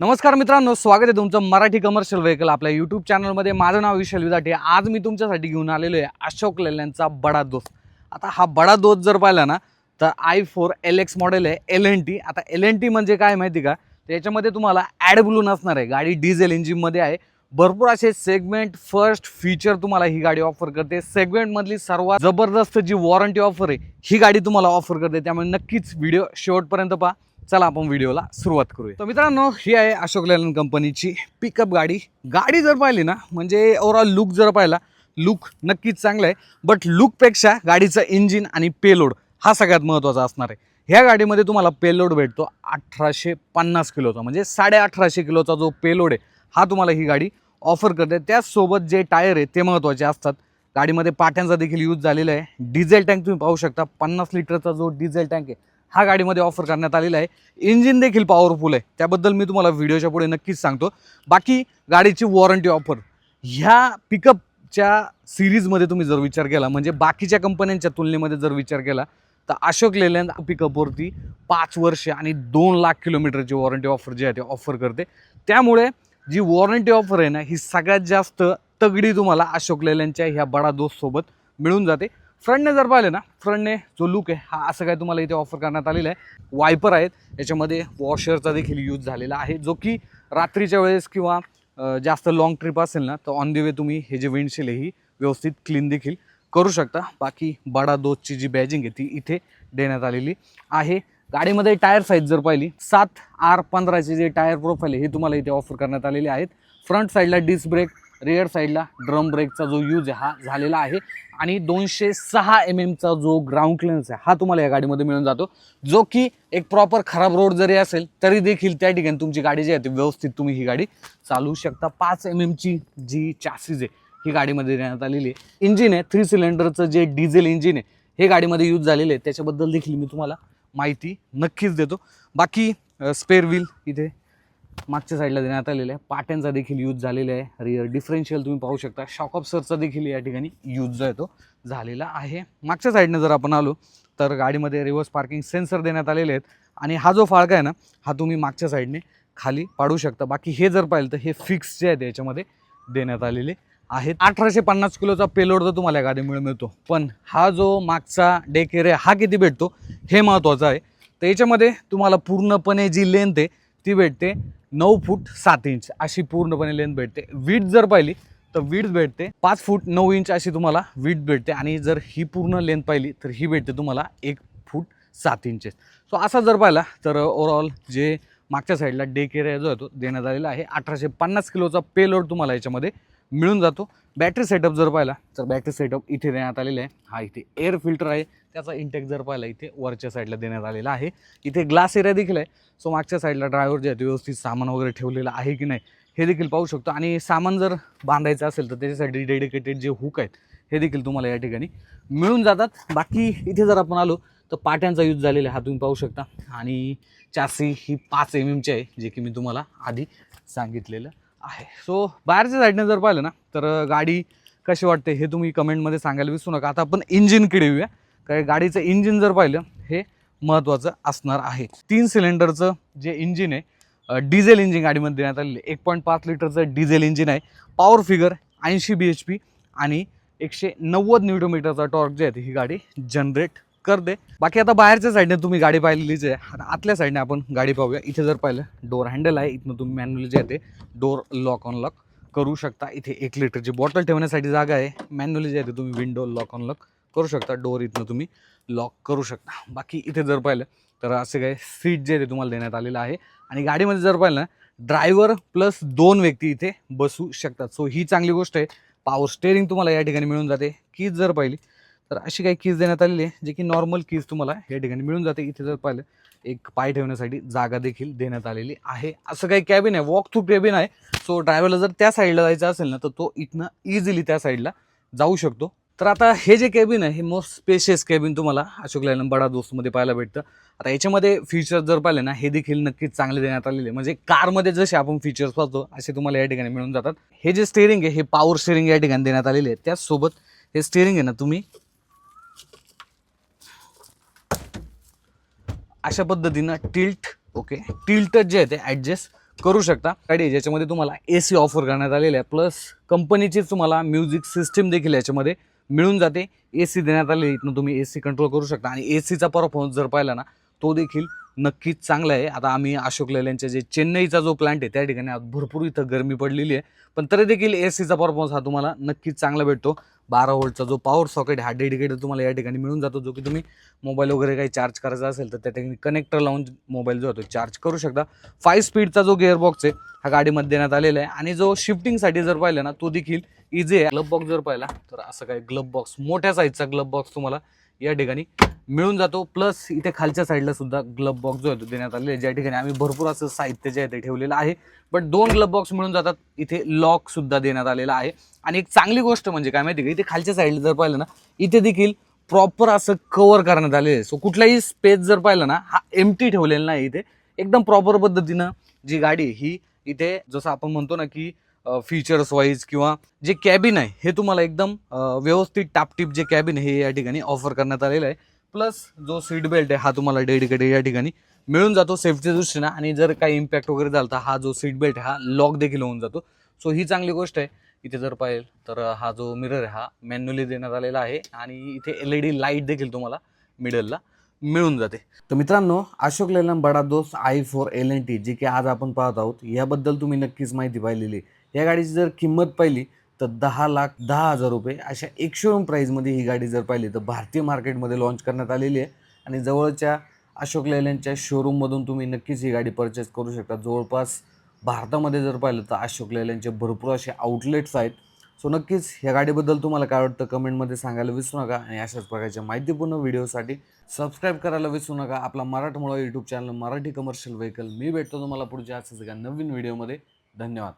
नमस्कार मित्रांनो स्वागत आहे तुमचं मराठी कमर्शियल व्हेकल आपल्या यूट्यूब चॅनलमध्ये माझं नाव विशाल विदाटे. आज मी तुमच्यासाठी घेऊन आलेलो आहे अशोक लेल्यांचा बडा दोस्त. आता हा बडा दोस्त जर पाहिला ना तर I four L X model आहे एल एन टी आता एल एन टी म्हणजे काय माहिती का? त्याच्यामध्ये तुम्हाला ॲड ब्लू नसणार आहे. गाडी डिझेल इंजिनमध्ये आहे. भरपूर असे सेगमेंट फर्स्ट फीचर तुम्हाला ही गाडी ऑफर करते. सेगमेंटमधली सर्वात जबरदस्त जी वॉरंटी ऑफर आहे ही गाडी तुम्हाला ऑफर करते. त्यामुळे नक्कीच व्हिडिओ शेवटपर्यंत पहा. चला आपण व्हिडिओला सुरुवात करूया. तर मित्रांनो ही आहे अशोक लेलन कंपनीची पिकअप गाडी. गाडी जर पाहिली ना म्हणजे ओव्हरऑल लुक जर पाहिला लुक नक्कीच चांगलं आहे. बट लुकपेक्षा गाडीचं इंजिन आणि पेलोड हा सगळ्यात महत्त्वाचा असणार आहे. ह्या गाडीमध्ये तुम्हाला पेलोड भेटतो अठराशे पन्नास किलोचा म्हणजे साडे अठराशे किलोचा जो पेलोड आहे हा तुम्हाला ही गाडी ऑफर करते. त्याचसोबत जे टायर आहे ते महत्त्वाचे असतात. गाडीमध्ये पाट्यांचा देखील यूज झालेला आहे. डिझेल टँक तुम्ही पाहू शकता. पन्नास लिटरचा जो डिझेल टँक आहे हा गाडीमध्ये ऑफर करण्यात आलेला आहे. इंजिन देखील पॉवरफुल आहे. त्याबद्दल मी तुम्हाला व्हिडिओच्या पुढे नक्कीच सांगतो. बाकी गाडीची वॉरंटी ऑफर ह्या पिकअपच्या सिरीजमध्ये तुम्ही जर विचार केला म्हणजे बाकीच्या कंपन्यांच्या तुलनेमध्ये जर विचार केला तर अशोक लेलँड पिकअपवरती पाच वर्ष आणि दोन लाख किलोमीटरची वॉरंटी ऑफर जी आहे ते ऑफर करते. त्यामुळे जी वॉरंटी ऑफर आहे ना ही सगळ्यात जास्त तगडी तुम्हाला अशोक लेलँडच्या ह्या बडा दोस्तसोबत मिळून जाते. फ्रंटने जर पाहिलं ना फ्रंटने जो लुक आहे हा असं काय तुम्हाला इथे ऑफर करण्यात आलेला आहे. वायपर आहेत. याच्यामध्ये वॉशरचा देखील यूज झालेला आहे. जो की रात्रीच्या वेळेस किंवा जास्त लाँग ट्रिप असेल ना तर ऑन दी वे तुम्ही हे जे विंडशील आहे ही व्यवस्थित क्लीन देखील करू शकता. बाकी बडा दोजची जी बॅजिंग आहे ती इथे देण्यात आलेली आहे. गाडीमध्ये टायर साईज जर पाहिली सात आर पंधराचे जे टायर प्रोफाईल आहे हे तुम्हाला इथे ऑफर करण्यात आलेले आहेत. फ्रंट साईडला डिस्क ब्रेक रिअर साईडला ड्रम ब्रेकचा जो यूज आहे हा झालेला आहे. आणि दोनशे सहा एम एमचा जो ग्राउंड क्लिअरन्स आहे हा तुम्हाला या गाडीमध्ये मिळून जातो. जो की एक प्रॉपर खराब रोड जरी असेल तरी देखील त्या ठिकाणी तुमची गाडी जी आहे ती व्यवस्थित तुम्ही ही गाडी चालवू शकता. पाच एम एमची जी चासीज आहे ही गाडीमध्ये देण्यात आलेली आहे. इंजिन आहे थ्री सिलेंडरचं जे डिझेल इंजिन आहे हे गाडीमध्ये यूज झालेलं आहे. त्याच्याबद्दल देखील मी तुम्हाला माहिती नक्कीच देतो. बाकी स्पेअर व्हील इथे मागच्या साईडला देण्यात आलेलं आहे. पाट्यांचा देखील यूज झालेला आहे. रिअर डिफरेन्शियल तुम्ही पाहू शकता. शॉक ऑफसरचा देखील या ठिकाणी यूज जो आहे तो झालेला आहे. मागच्या साईडनं जर आपण आलो तर गाडीमध्ये रिव्हर्स पार्किंग सेन्सर देण्यात आलेले आहेत. आणि हा जो फाळका आहे ना हा तुम्ही मागच्या साईडने खाली पाडू शकता. बाकी हे जर पाहिलं तर हे फिक्स जे आहे ते याच्यामध्ये देण्यात आलेले आहेत. अठराशे पन्नास किलोचा पेलोड तर तुम्हाला या गाडीमुळे मिळतो. पण हा जो मागचा डेक एरिया हा किती भेटतो? हे महत्त्वाचं आहे. तर याच्यामध्ये तुम्हाला पूर्णपणे जी लेंथ आहे ती भेटते नऊ फूट सात इंच अशी पूर्णपणे लेंथ भेटते. वीट जर पाहिली तर वीट भेटते. पाच फूट नऊ इंच अशी तुम्हाला वीट भेटते. आणि जर ही पूर्ण लेंथ पाहिली तर ही भेटते तुम्हाला एक फूट सात इंचेस सो असा जर पाहिला तर ओवरऑल जे मागच्या साईडला डेक एरिया जो आहे तो देण्यात आलेला आहे अठराशे पन्नास किलोचा पेलोड तुम्हाला याच्यामध्ये मिळून जातो. बॅटरी सेटअप जर पाहिला तर बॅटरी सेटअप इथे देण्यात आलेला आहे. हा इथे एअर फिल्टर आहे. त्याचा इंटेक जर पाहिला इथे वरच्या साईडला देण्यात आलेला आहे. इथे ग्लास एरिया देखील आहे. सो मागच्या साईडला ड्रायव्हर जे आहे ते व्यवस्थित सामान वगैरे ठेवलेलं आहे की नाही हे देखील पाहू शकतो. आणि सामान जर बांधायचं असेल तर त्याच्यासाठी डेडिकेटेड जे हुक आहेत हे देखील तुम्हाला या ठिकाणी मिळून जातात. बाकी इथे जर आपण आलो तर पाट्यांचा यूज झालेला आहे हा तुम्ही पाहू शकता. आणि चासी ही पाच एम एमची आहे जे की मी तुम्हाला आधी सांगितलेलं आहे. सो बाहेरच्या साईडने जर पाहिलं ना तर गाडी कशी वाटते हे तुम्ही कमेंटमध्ये सांगायला विसरू नका. आता आपण इंजिनकडे येऊया. कारण गाडीचं इंजिन जर पाहिलं हे महत्त्वाचं असणार आहे. तीन सिलेंडरचं जे इंजिन आहे डिझेल इंजिन गाडीमध्ये देण्यात आलेलं आहे. एक पॉईंट पाच लिटरचं डिझेल इंजिन आहे. पॉवर फिगर ऐंशी बी एच पी आणि एकशे नव्वद न्यूटोमीटरचा टॉर्क जे आहे ही गाडी जनरेट करते बाकी आता बाहेरच्या साईडने तुम्ही गाडी पाहिलेलीच आहे आता आतल्या साईडने आपण गाडी पाहूया. इथे जर पाहिलं डोर हँडल आहे. इथनं तुम्ही मॅन्युअली जे आहे ते डोर लॉक ऑन लॉक करू शकता. इथे एक लिटरची बॉटल ठेवण्यासाठी जागा आहे. मॅन्युअली जे आहे ते तुम्ही विंडो लॉक ऑन लॉक करू शकता. डोर इथनं तुम्ही लॉक करू शकता. बाकी इथे जर पाहिलं तर असे काही सीट जे आहे ते तुम्हाला देण्यात आलेलं आहे. आणि गाडीमध्ये जर पाहिलं ड्रायव्हर प्लस दोन व्यक्ती इथे बसू शकतात. सो ही चांगली गोष्ट आहे. पॉवर स्टेअरिंग तुम्हाला या ठिकाणी मिळून जाते. की जर पाहिली तर अशी काही कीज देण्यात आलेली आहे जे की नॉर्मल कीज तुम्हाला या ठिकाणी मिळून जाते. इथे जर पाहिलं एक पाय ठेवण्यासाठी जागा देखील देण्यात आलेली आहे. असं काही कॅबिन आहे वॉक थ्रू कॅबिन आहे. सो ड्रायव्हरला जर त्या साईडला जायचं असेल ना तर तो इथनं इझिली त्या साईडला जाऊ शकतो. तर आता हे जे कॅबिन आहे हे मोस्ट स्पेशियस कॅबिन तुम्हाला अशोक लायलन बडा दोस्तमध्ये पाहायला भेटतं. आता याच्यामध्ये फीचर्स जर पाहिले ना हे देखील नक्कीच चांगले देण्यात आलेले आहे. म्हणजे कारमध्ये जसे आपण फीचर्स पाहतो असे तुम्हाला या ठिकाणी मिळून जातात. हे जे स्टेअरिंग आहे हे पॉवर स्टेअरिंग या ठिकाणी देण्यात आलेले आहे. त्याचसोबत हे स्टेअरिंग आहे ना तुम्ही अशा पद्धतीनं टिल्ट ओके टिल्ट जे आहे ते ॲडजस्ट करू शकता. गाडी ज्याच्यामध्ये तुम्हाला ए सी ऑफर करण्यात आलेली आहे. प्लस कंपनीचीच तुम्हाला म्युझिक सिस्टीम देखील याच्यामध्ये मिळून जाते. ए सी देण्यात आलेली इथनं तुम्ही ए सी कंट्रोल करू शकता. आणि ए सीचा परफॉर्मन्स जर पाहिला ना तो देखील नक्कीच चांगलं आहे. आता आम्ही अशोक लेल्यांच्या जे चेन्नईचा जो प्लांट आहे त्या ठिकाणी आज भरपूर इथं गरमी पडलेली आहे. पण तरी देखील ए सीचा परफॉर्मन्स हा तुम्हाला नक्कीच चांगला भेटतो. बारा वोल्टचा जो पॉवर सॉकेट हा डेडिकेटेड तुम्हाला या ठिकाणी मिळून जातो. जो की तुम्ही मोबाईल वगैरे काही चार्ज करायचा असेल तर त्या ठिकाणी कनेक्टर लावून मोबाईल जो आहे तो चार्ज करू शकता. फाईव्ह स्पीडचा जो गिअरबॉक्स आहे हा गाडीमध्ये देण्यात आलेला आहे. आणि जो शिफ्टिंगसाठी जर पाहिलं ना तो देखील इझी आहे. ग्लब बॉक्स जर पाहिला तर असं काय ग्लब बॉक्स मोठ्या साईजचा ग्लब बॉक्स तुम्हाला या ठिकाणी मिळून जातो. प्लस इथे खालच्या साईडला सुद्धा ग्लब बॉक्स जो आहे तो देण्यात आलेला आहे. ज्या ठिकाणी आम्ही भरपूर असं साहित्य जे आहे ते ठेवलेलं आहे. बट दोन ग्लब बॉक्स मिळून जातात. इथे लॉक सुद्धा देण्यात आलेला आहे. आणि एक चांगली गोष्ट म्हणजे काय माहिती का? इथे खालच्या साईडला जर पाहिलं ना इथे देखील प्रॉपर असं कव्हर करण्यात आलेलं आहे. सो कुठलाही स्पेस जर पाहिलं ना हा एमटी ठेवलेला नाही इथे. एकदम प्रॉपर पद्धतीनं जी गाडी ही इथे जसं आपण म्हणतो ना की फीचर्स वाईज किंवा जे कॅबिन आहे हे तुम्हाला एकदम व्यवस्थित टापटीप जे कॅबिन आहे हे या ठिकाणी ऑफर करण्यात आलेलं आहे. प्लस जो सीट बेल्ट आहे हा तुम्हाला डेडिकेटेड या ठिकाणी मिळून जातो सेफ्टी दृष्टीनं. आणि जर काही इम्पॅक्ट वगैरे झाला तर हा जो सीट बेल्ट आहे हा लॉक देखील होऊन जातो. सो ही चांगली गोष्ट आहे. इथे जर पाहिजे तर हा जो मिरर आहे हा मॅन्युअली देण्यात आलेला आहे. आणि इथे एल ई डी लाइट देखील तुम्हाला मिडलला मिळून जाते. तर मित्रांनो Ashok Leyland Bada Dost I four L N T जी की आज आपण पाहत आहोत याबद्दल तुम्ही नक्कीच माहिती पाहिलेली आहे. या गाडीची जर किंमत पाहिली तर दहा लाख दहा हजार रुपये अशा एक शोरूम प्राईजमध्ये ही गाडी जर पाहिली तर भारतीय मार्केटमध्ये लॉन्च करण्यात आलेली आहे. आणि जवळच्या अशोक लेलँडच्या शोरूममधून तुम्ही नक्कीच ही गाडी परचेस करू शकता. जवळपास भारतामध्ये जर पाहिलं तर अशोक लेलँडचे भरपूर असे आउटलेट्स आहेत. सो नक्कीच ह्या गाडीबद्दल तुम्हाला काय वाटतं कमेंटमध्ये सांगायला विसरू नका. आणि अशाच प्रकारच्या माहितीपूर्ण व्हिडिओसाठी सबस्क्राईब करायला विसरू नका. आपला मराठमोळा YouTube channel Marathi commercial vehicle मी भेटतो तुम्हाला पुढच्या असंच एका नवीन व्हिडिओमध्ये धन्यवाद.